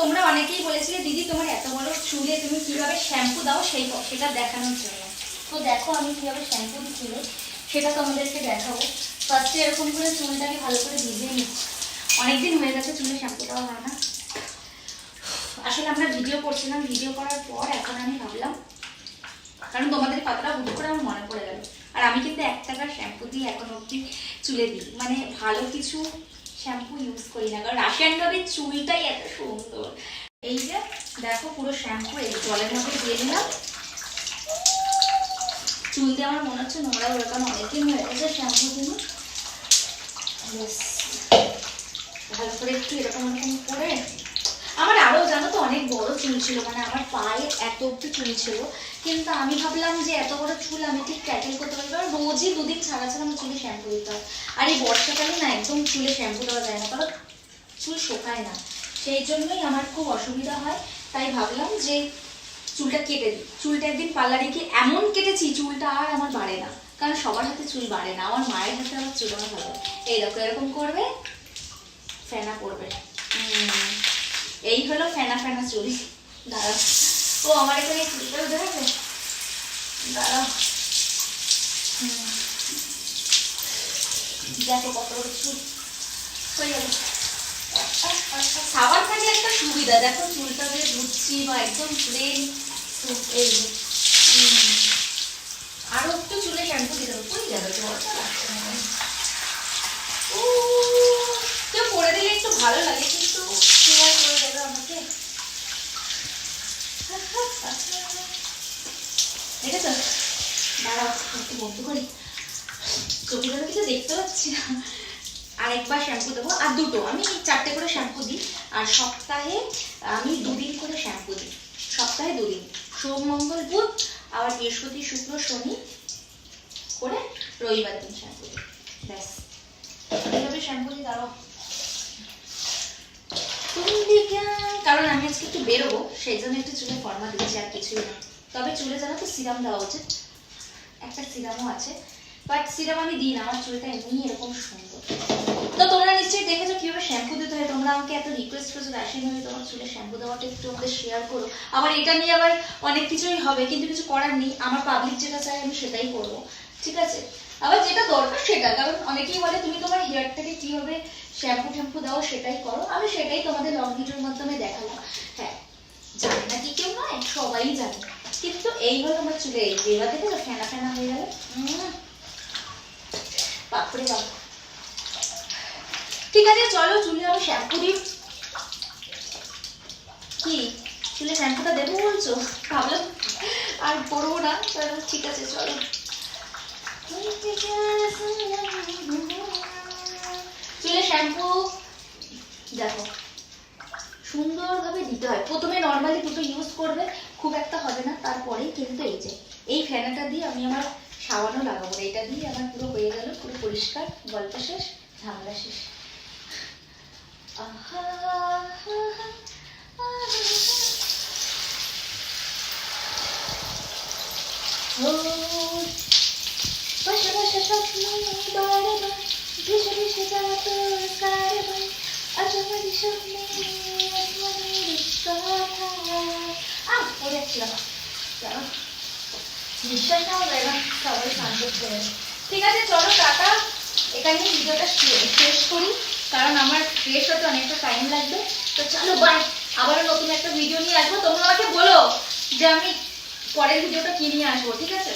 তোমরা অনেকেই বলেছিলে, দিদি, তোমার এত বড় চুলে তুমি কীভাবে শ্যাম্পু দাও? সেই সেটা দেখানোর জন্য। তো দেখো আমি কীভাবে শ্যাম্পু দিই চুলে। সেটা তোমাদেরকে দেখাবো। ফার্স্টে এরকম করে চুলটাকে ভালো করে ভিজিয়ে নিচ্ছি। অনেকদিন হয়ে গেছে চুলে শ্যাম্পু দেওয়া হয় না। আসলে আমরা ভিডিও করছিলাম। ভিডিও করার পর এখন আমি ভাবলাম, কারণ তোমাদের কথাটা হুট করে আমার মনে পড়ে গেল। আর আমি কিন্তু এক টাকার শ্যাম্পু দিয়ে এখন অবধি চুলে দিই। মানে ভালো কিছু শ্যাম্পু ইউজ করি না, কারণ রাশিয়ান ভাবে চুলটাই এত সুন্দর। এই যে, দেখো পুরো শ্যাম্পু এই জলের মধ্যে দিয়ে দিলাম। চুল দিয়ে আমার মনে হচ্ছে নোংরা কারণ অনেকদিন হয়ে গেছে শ্যাম্পু দিয়ে ভালো করে একটু এরকম এরকম করে। আমার আরও জানো তো অনেক বড় চুল ছিল মানে আমার পায়ে এত অব্দি চুল ছিল কিন্তু আমি ভাবলাম যে এত বড় চুল আমি ঠিক ট্যাকেল করতে পারব, কারণ রোজই দুদিন ছাড়া ছাড়া আমার চুলে শ্যাম্পু দিতে হয়। আর এই বর্ষাকালে না একদম চুলে শ্যাম্পু দেওয়া যায় না, কারণ চুল শোকায় না। সেই জন্যই আমার খুব অসুবিধা হয়, তাই ভাবলাম যে চুলটা কেটে দিই। চুলটা একদিন পার্লারে গিয়ে এমন কেটেছি, চুলটা আর আমার বাড়ে না। কারণ সবার হাতে চুল বাড়ে না, আমার মায়ের হাতে আমার চুল আমার ভালো এই দেখো, এরকম করবে, ফেনা পড়বে এই হলো ফেনা ফেনা চুল দাঁড়া ও, আমার এখানে চুলটা দেখাবে দাঁড়া হুম। দেখো কত চুল হয়ে গেল। সাবান থাকলে একটা সুবিধা, দেখো চুলটা যে ধুচ্ছি বা একদম প্লেন এই। আরও একটু চুলে শ্যাম্পু দিতে হবে কই গেল? জলটা লাগছে কেউ করে দিলে একটু ভালো লাগে, কিন্তু শেয়ার করে দেবে আমাকে দেখেছ দাঁড়াও, একটু বন্ধ করি। চোখে যেন কিছু দেখতে পাচ্ছি না। আরেকবার শ্যাম্পু দেবো। আর দুটো, আমি চারটে করে শ্যাম্পু দিই। আর সপ্তাহে আমি দুদিন করে শ্যাম্পু দিই। সপ্তাহে দুদিন। সোম মঙ্গল বুধ, আবার বৃহস্পতি, শুক্র, শনি করে রবিবার দিন শ্যাম্পু দিই। ব্যাস। এইভাবে শ্যাম্পু দিই, দাঁড়াও। কারণ আমি আজকে একটু বেরোবো, সেই জন্য একটু চুলে ফর্মা দিচ্ছি, আর কিছুই না। তবে চুলে জানো তো সিরাম দেওয়া উচিত। একটা সিরামও আছে। বাট সিরাম আমি দিই না, আমার চুলটা এমনি এরকম সুন্দর। তো তোমরা নিশ্চয়ই দেখেছ কীভাবে শ্যাম্পু দিতে হয়। তোমরা আমাকে এত রিকোয়েস্ট করেছ রাশিয়ান ভাবে তোমার চুলে শ্যাম্পু দেওয়াটা একটু আমাদের শেয়ার করো। আবার এটা নিয়ে আবার অনেক কিছুই হবে, কিন্তু কিছু করার নেই। আমার পাবলিক যেটা চাই আমি সেটাই করব। ঠিক আছে? আবার যেটা দরকার সেটা, কারণ অনেকেই বলে, তুমি তোমার হেয়ারটাকে কীভাবে শ্যাম্পু ট্যাম্পু দাও সেটাই করো। আমি সেটাই তোমাদের লং ভিডিওর মাধ্যমে দেখালাম। হ্যাঁ জানে না কি কেউ নয়, সবাই জানে। কিন্তু এই হলো আমার চুলে, এই যে এবার দেখো ফেনা ফেনা হয়ে গেল। বাপরে বাপ। ঠিক আছে, চলো চুলে আমি শ্যাম্পু দিই। কি? চুলে শ্যাম্পুটা দেবো বলছো? ভাবলাম আর করব না চলো ঠিক আছে, চলো। চুলে শ্যাম্পু দেখো। সুন্দরভাবে দিতে হয়। প্রথমে নর্মালি দুটো ইউজ করবে খুব একটা হবে না তারপরেই কিন্তু এই যে এই ফ্যানাটা দিয়ে আমি আমার সাবানও লাগাবো। এটা দিয়ে আমার পুরো হয়ে গেল পুরো পরিষ্কার গল্প শেষ ঝামেলা শেষ। আহা, বসে স্বপ্ন বারবার ভেসে ভেসে যাওয়া বিশ্বাস না হবে সবাই করতে ঠিক আছে, চলো, টাটা। এখানে ভিডিওটা শেষ করি, কারণ আমার ফ্রেশ হতে অনেকটা টাইম লাগবে। তো চলো বাই আবারও নতুন একটা ভিডিও নিয়ে আসব। তোমরা আমাকে বলো যে আমি পরের ভিডিওটা কি নিয়ে আসব, ঠিক আছে?